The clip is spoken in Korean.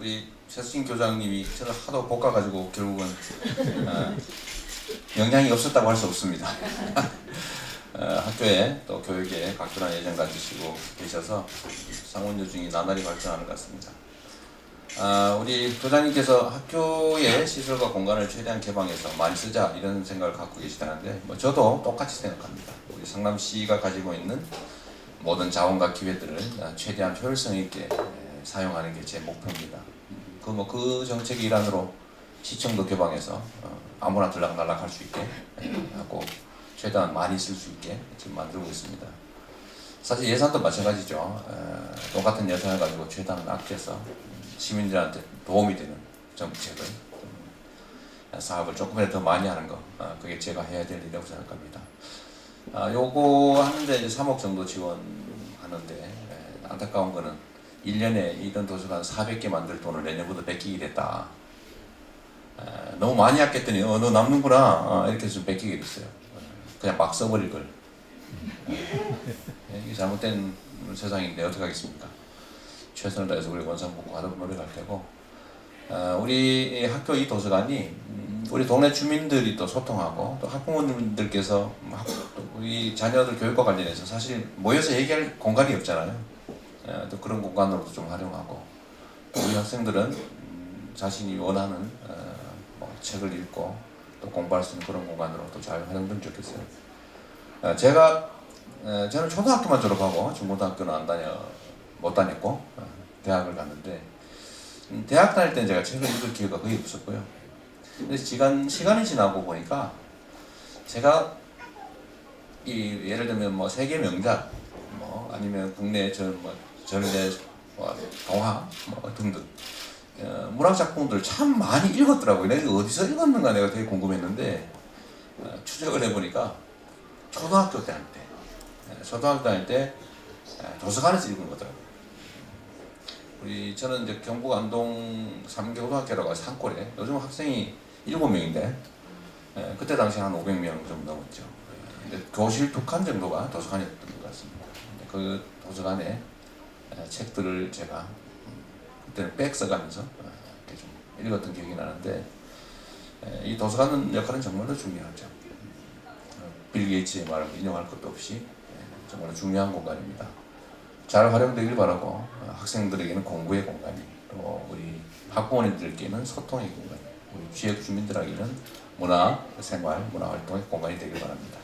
우리 최수진 교장님이 저를 하도 볶아가지고 결국은 어, 영향이 없었다고 할 수 없습니다. 어, 학교에 또 교육에 각별한 예정 가지시고 계셔서 상원여중이 나날이 발전하는 것 같습니다. 아, 우리 교장님께서 학교의 시설과 공간을 최대한 개방해서 많이 쓰자 이런 생각을 갖고 계시다는데 뭐 저도 똑같이 생각합니다. 우리 성남시가 가지고 있는 모든 자원과 기회들을 아, 최대한 효율성 있게 에, 사용하는 게 제 목표입니다. 그 뭐 그 정책의 일환으로 시청도 개방해서 어, 아무나 들락날락 할 수 있게 에, 하고 최대한 많이 쓸 수 있게 지금 만들고 있습니다. 사실 예산도 마찬가지죠. 어, 똑같은 예산을 가지고 최대한 아껴서 음, 시민들한테 도움이 되는 정책을 음, 사업을 조금이라도 더 많이 하는 거 어, 그게 제가 해야 될 일이라고 생각합니다. 아, 요거 하는데 이제 3억 정도 지원하는데 에, 안타까운 거는 1년에 이런 도서관 400개 만들 돈을 내년부터 뺏기게 됐다. 에, 너무 많이 아꼈더니 어, 너 남는구나 어, 이렇게 좀 뺏기게 됐어요. 어, 그냥 막 써버릴 걸. 예, 이게 잘못된 세상인데 어떻게 하겠습니까? 최선을 다해서 우리 원산복구 하도록 노력할 테고 어, 우리 이 학교 이 도서관이 음, 우리 동네 주민들이 또 소통하고 또 학부모님들께서 음, 우리 자녀들 교육과 관련해서 사실 모여서 얘기할 공간이 없잖아요. 어, 또 그런 공간으로도 좀 활용하고 또 우리 학생들은 음, 자신이 원하는 어, 뭐 책을 읽고 또 공부할 수 있는 그런 공간으로 또 잘 활용되면 좋겠어요. 어, 제가 어, 저는 초등학교만 졸업하고 중고등학교는 안 다녀 못 다녔고 어, 대학을 갔는데 음, 대학 다닐 때는 제가 책을 읽을 기회가 거의 없었고요. 근데 시간 시간이 지나고 보니까 제가 이 예를 들면 뭐 세계 명작 뭐 아니면 국내 저뭐 전래 뭐 동화 뭐 등등 어, 문학 작품들 참 많이 읽었더라고요. 내가 어디서 읽었는가 내가 되게 궁금했는데 어, 추적을 해보니까 초등학교 때할 때, 예, 초등학교 다닐 때 예, 도서관에서 읽은 거더라고요. 우리 저는 이제 경북 안동 삼교고등학교라고 해서 산골에 요즘 학생이 7명인데 예, 그때 당시 한 500명 정도 넘었죠. 예, 근데 교실 두 칸 정도가 도서관이었던 것 같습니다. 그 도서관에 예, 책들을 제가 음, 그때는 백 써가면서 어, 이렇게 좀 읽었던 기억이 나는데 예, 이 도서관 역할은 정말로 중요하죠. 어, 빌 게이츠의 말을 인용할 것도 없이 예, 정말 중요한 공간입니다. 잘 활용되길 바라고 어, 학생들에게는 공부의 공간이 또 우리 학부모님들께는 소통의 공간 우리 지역 주민들에게는 문화 생활 문화 활동의 공간이 되길 바랍니다.